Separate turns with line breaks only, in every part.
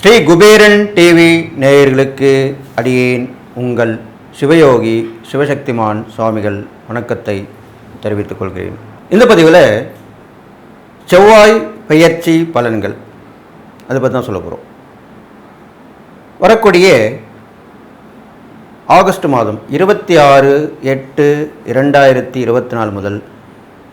Sri Kuberan TV நேயர்களுக்கு அடியேன் உங்கள் சிவயோகி சிவசக்திமான் சுவாமிகள் வணக்கத்தை தெரிவித்துக் கொள்கிறேன். இந்த பதிவில் செவ்வாய் பெயர்ச்சி பலன்கள் அதை பற்றி தான் சொல்ல போகிறோம் வரக்கூடிய ஆகஸ்ட் மாதம் இருபத்தி ஆறு எட்டு இரண்டாயிரத்தி இருபத்தி நாலு முதல்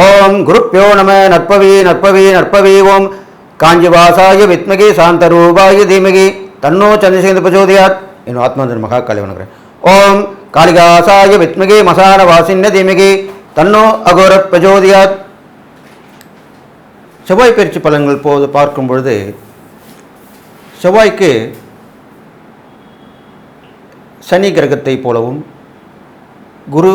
ஓம் குருப்பியோ நம நற்பவி நற்பவி நற்பவி ஓம். காஞ்சிவாசாய வித்மகி சாந்தரூபாய தீமகி. தன்னோ சந்திரசேந்து பிரச்சோதயாத். என் ஆத்மாந்தன் மகா காளி வணங்குறேன். ஓம் காளிகாசாய வித்மகி மசான வாசின்ன தீமகி. தன்னோ அகோர பிரஜோதியாத் செவ்வாய் பயிற்சி பலன்கள் போது பார்க்கும் பொழுது செவ்வாய்க்கு சனி கிரகத்தை போலவும் குரு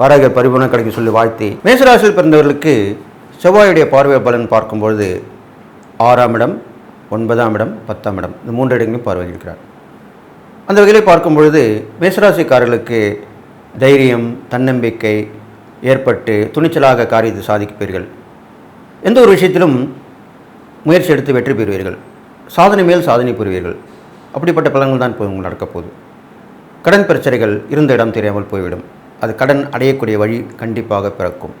வாராகி பரிபூர்ண கிடைக்க சொல்லி வாழ்த்தி மேசராசியில் பிறந்தவர்களுக்கு செவ்வாயுடைய பார்வை பலன் பார்க்கும்பொழுது ஆறாம் இடம் ஒன்பதாம் இடம் பத்தாம் இடம். இந்த மூன்று இடங்களும் பார்வையிடுகிறார். அந்த வகையிலே பார்க்கும் பொழுது மேசராசிக்காரர்களுக்கு தைரியம் தன்னம்பிக்கை ஏற்பட்டு துணிச்சலாக காரியத்தை சாதிப்பீர்கள். எந்த ஒரு விஷயத்திலும் முயற்சி எடுத்து வெற்றி பெறுவீர்கள். சாதனை மேல் சாதனை புரிவீர்கள். அப்படிப்பட்ட பலன்கள் தான் இப்போ உங்களுக்கு நடக்கப்போகுது. கடன் பிரச்சனைகள் இருந்த இடம் தெரியாமல் போய்விடும். அது கடன் அடையக்கூடிய வழி கண்டிப்பாக பிறக்கும்.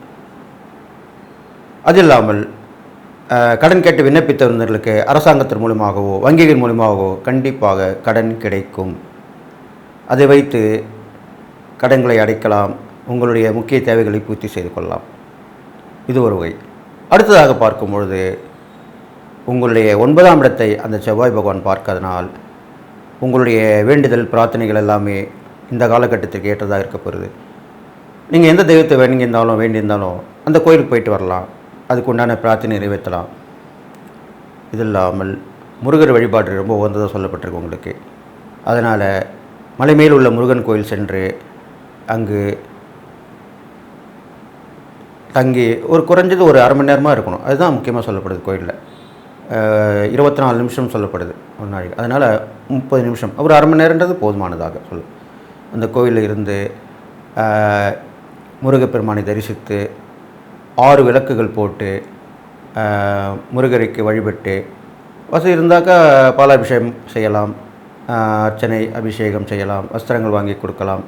அது இல்லாமல் கடன் கேட்டு விண்ணப்பித்தவர்களுக்கு அரசாங்கத்தின் மூலமாகவோ வங்கிகள் மூலமாகவோ கண்டிப்பாக கடன் கிடைக்கும். அதை வைத்து கடன்களை அடைக்கலாம். உங்களுடைய முக்கிய தேவைகளை பூர்த்தி செய்து கொள்ளலாம். இது ஒரு வகை. அடுத்ததாக பார்க்கும் பொழுது உங்களுடைய ஒன்பதாம் இடத்தை அந்த செவ்வாய் பகவான் பார்க்கறதுனால் உங்களுடைய வேண்டுதல் பிரார்த்தனைகள் எல்லாமே இந்த காலகட்டத்திற்கு ஏற்றதாக இருக்க போகிறது. நீங்கள் எந்த தெய்வத்தை வேண்டியிருந்தாலும் வேண்டியிருந்தாலும் அந்த கோயிலுக்கு போயிட்டு வரலாம். அதுக்கு உண்டான பிரார்த்தனை நிறைவேற்றலாம். இது இல்லாமல் முருகர் வழிபாடு ரொம்ப உகந்ததாக சொல்லப்பட்டிருக்கு உங்களுக்கு. அதனால் மலை மேல் உள்ள முருகன் கோயில் சென்று அங்கு தங்கி ஒரு குறைஞ்சது ஒரு அரை மணி நேரமாக இருக்கணும். அதுதான் முக்கியமாக சொல்லப்படுது கோயிலில். இருபத்தி நாலு நிமிஷம் சொல்லப்படுது ஒரு நாளைக்கு அதனால் முப்பது நிமிஷம். ஒரு அரை மணி நேரன்றது போதுமானதாக சொல்லு. அந்த கோயிலில் இருந்து முருகப்பெருமானை தரிசித்து ஆறு விளக்குகள் போட்டு முருகருக்கு வழிபட்டு வசதி இருந்தாக்கா பாலாபிஷேகம் செய்யலாம் அர்ச்சனை அபிஷேகம் செய்யலாம் வஸ்திரங்கள் வாங்கி கொடுக்கலாம்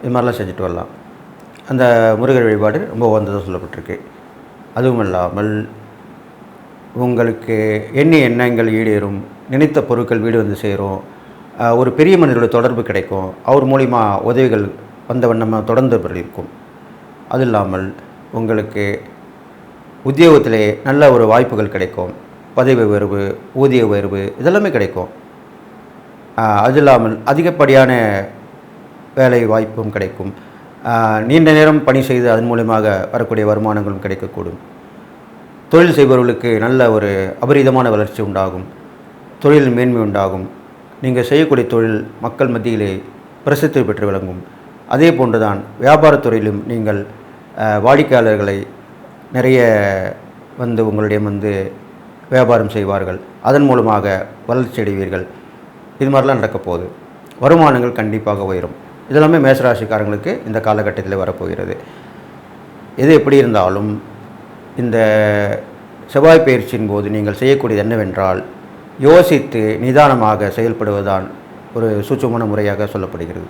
இது மாதிரிலாம் செஞ்சுட்டு வரலாம். அந்த முருகர் வழிபாடு ரொம்ப உகந்ததாக சொல்லப்பட்டிருக்கு. அதுவும் இல்லாமல் உங்களுக்கு எண்ணி எண்ணங்கள் ஈடேறும் நினைத்த பொருட்கள் வீடு வந்து சேரும் ஒரு பெரிய மனிதரோட தொடர்பு கிடைக்கும் அவர் மூலிமா உதவிகள் வந்த வண்ணமாக தொடர்ந்து இருக்கும். அது இல்லாமல் உங்களுக்கு உத்தியோகத்திலே நல்ல ஒரு வாய்ப்புகள் கிடைக்கும். பதவி உயர்வு ஊதிய உயர்வு இதெல்லாமே கிடைக்கும். அது இல்லாமல் அதிகப்படியான வேலை வாய்ப்பும் கிடைக்கும். நீண்ட நேரம் பணி செய்து அதன் மூலயமாக வரக்கூடிய வருமானங்களும் கிடைக்கக்கூடும். தொழில் செய்பவர்களுக்கு நல்ல ஒரு அபரிதமான வளர்ச்சி உண்டாகும். தொழில் மேன்மை உண்டாகும். நீங்கள் செய்யக்கூடிய தொழில் மக்கள் மத்தியிலே பிரசித்தி பெற்று விளங்கும். அதே போன்றுதான் தான் வியாபாரத்துறையிலும் நீங்கள் வாடிக்கையாளர்களை நிறைய வந்து உங்களிடம் வந்து வியாபாரம் செய்வார்கள். அதன் மூலமாக வளர்ச்சி அடைவீர்கள். இது மாதிரிலாம் நடக்க போகுது. வருமானங்கள் கண்டிப்பாக உயரும். இதெல்லாமே மேசராசிக்காரங்களுக்கு இந்த காலகட்டத்தில் வரப்போகிறது. எது எப்படி இருந்தாலும் இந்த செவ்வாய் பயிற்சியின் போது நீங்கள் செய்யக்கூடியது என்னவென்றால் யோசித்து நிதானமாக செயல்படுவதுதான் ஒரு சூட்சமான முறையாக சொல்லப்படுகிறது.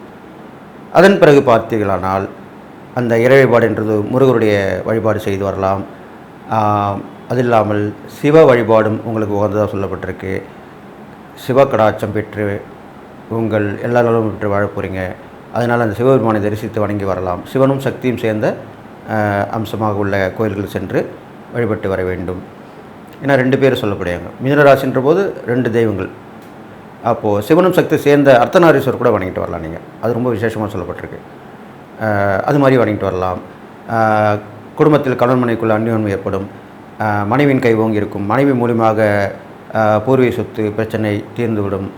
அதன் பிறகு பார்த்தீர்களானால் அந்த இறை வழிபாடுன்றது முருகருடைய வழிபாடு செய்து வரலாம். அது இல்லாமல் சிவ வழிபாடும் உங்களுக்கு உகந்ததாக சொல்லப்பட்டிருக்கு. சிவ கடாட்சம் பெற்று உங்கள் எல்லா நலமும் பெற்று வாழப் போகிறீங்க அதனால் அந்த சிவபெருமானை தரிசித்து வணங்கி வரலாம். சிவனும் சக்தியும் சேர்ந்த அம்சமாக உள்ள கோயில்கள் சென்று வழிபட்டு வர வேண்டும். ஏன்னா ரெண்டு பேர் சொல்லப்படுவாங்க. மிதனராசின்ற போது ரெண்டு தெய்வங்கள். அப்போது சிவனும் சக்தி சேர்ந்த அர்த்தநாரீஸ்வர் கூட வணங்கிட்டு வரலாம் நீங்கள் அது ரொம்ப விசேஷமாக சொல்லப்பட்டிருக்கு. அது மாதிரி வணங்கிட்டு வரலாம். குடும்பத்தில் கணவன் மனைவிக்குள்ள அந்யோன்மை ஏற்படும். மனைவியின் கை ஓங்கி இருக்கும். மனைவி மூலியமாக பூர்வீக சொத்து பிரச்சனை தீர்ந்துவிடும்.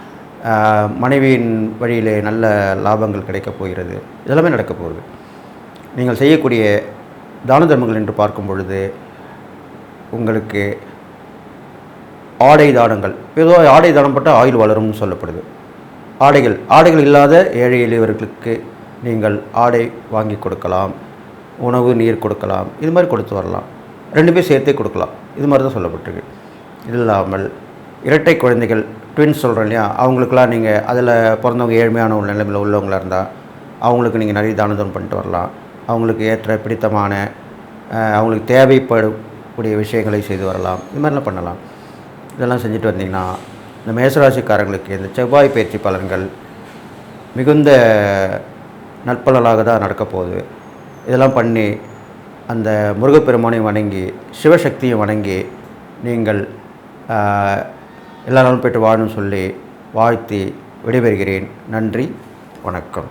மனைவியின் வழியிலே நல்ல லாபங்கள் கிடைக்கப் போகிறது. இதெல்லாமே நடக்கப் போகுது. நீங்கள் செய்யக்கூடிய தான தர்மங்கள் என்று பார்க்கும் பொழுது உங்களுக்கு ஆடை தானங்கள். பொதுவாக ஆடை தானம் பட்டால் ஆயுள் வளரும்னு சொல்லப்படுது. ஆடைகள் ஆடைகள் இல்லாத ஏழை எளியவர்களுக்கு நீங்கள் ஆடை வாங்கி கொடுக்கலாம். உணவு நீர் கொடுக்கலாம். இது மாதிரி கொடுத்து வரலாம். ரெண்டு பேர் சேர்த்தே கொடுக்கலாம். இது மாதிரி தான் சொல்லப்பட்டிருக்கு. இது இல்லாமல் இரட்டை குழந்தைகள் ட்வின்ஸ் சொல்கிறோம் இல்லையா? அவங்களுக்கெல்லாம் நீங்கள் அதில் பிறந்தவங்க ஏழ்மையான ஒரு நிலைமையில் உள்ளவங்களாக இருந்தால் அவங்களுக்கு நீங்கள் நிறைய தானதம் பண்ணிட்டு வரலாம். அவங்களுக்கு ஏற்ற பிடித்தமான அவங்களுக்கு தேவைப்படக்கூடிய விஷயங்களை செய்து வரலாம். இது மாதிரிலாம் பண்ணலாம். இதெல்லாம் செஞ்சுட்டு வந்தீங்கன்னா இந்த மேசராசிக்காரங்களுக்கு இந்த செவ்வாய் பயிற்சி பலன்கள் மிகுந்த நற்பலனாக தான் நடக்கப்போகுது இதெல்லாம் பண்ணி அந்த முருகப்பெருமானையும் வணங்கி சிவசக்தியும் வணங்கி நீங்கள் எல்லா நாளும் போய்ட்டு வாழணும்னு சொல்லி வாழ்த்தி விடைபெறுகிறேன். நன்றி வணக்கம்.